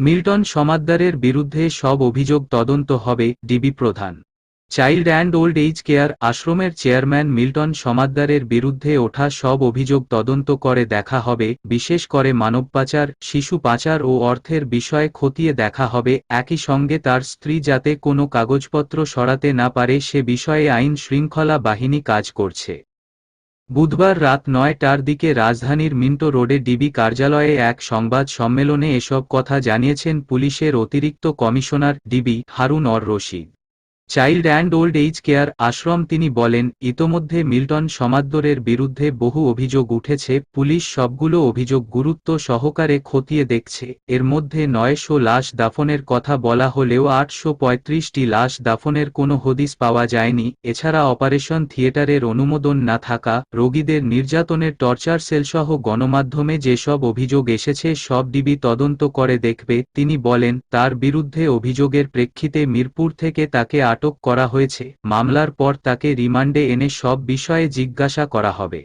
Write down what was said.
Milton সমাদ্দারের বিরুদ্ধে সব অভিযোগ তদন্ত হবে ডিবি প্রধান। Child and old age care আশ্রমের চেয়ারম্যান মিল্টন সমাদ্দারের বিরুদ্ধে ওঠা সব অভিযোগ তদন্ত করে দেখা হবে, বিশেষ করে মানব পাচার, শিশু পাচার ও অর্থের বিষয়ে খতিয়ে দেখা হবে, একই সঙ্গে তার স্ত্রী যাতে কোনো কাগজপত্র সরাতে না পারে সে বিষয়ে আইন শৃঙ্খলা বাহিনী কাজ করছে। বুধবার রাত নয়টার দিকে রাজধানীর মিন্টো রোডে ডিবি কার্যালয়ে এক সংবাদ সম্মেলনে এসব কথা জানিয়েছেন পুলিশের অতিরিক্ত commissioner DB Harun or Rashid. Child and old age care ashram তিনি বলেন, ইতোমধ্যে মিল্টন সমাদ্দরের বিরুদ্ধে বহু অভিযোগ উঠেছে, পুলিশ সবগুলো অভিযোগ গুরুত্ব সহকারে খতিয়ে দেখছে। এর মধ্যে নয়শো লাশ দাফনের কথা বলা হলেও আটশো পঁয়ত্রিশটি লাশ দাফনের কোনো হদিস পাওয়া যায়নি। এছাড়া অপারেশন থিয়েটারের অনুমোদন না থাকা, রোগীদের নির্যাতনের টর্চার সেলসহ গণমাধ্যমে যেসব অভিযোগ এসেছে সব ডিবি তদন্ত করে দেখবে। তিনি বলেন, তার বিরুদ্ধে অভিযোগের প্রেক্ষিতে মিরপুর থেকে তাকে আটক করা হয়েছে। মামলার পর তাকে রিমান্ডে এনে সব বিষয়ে জিজ্ঞাসা করা হবে।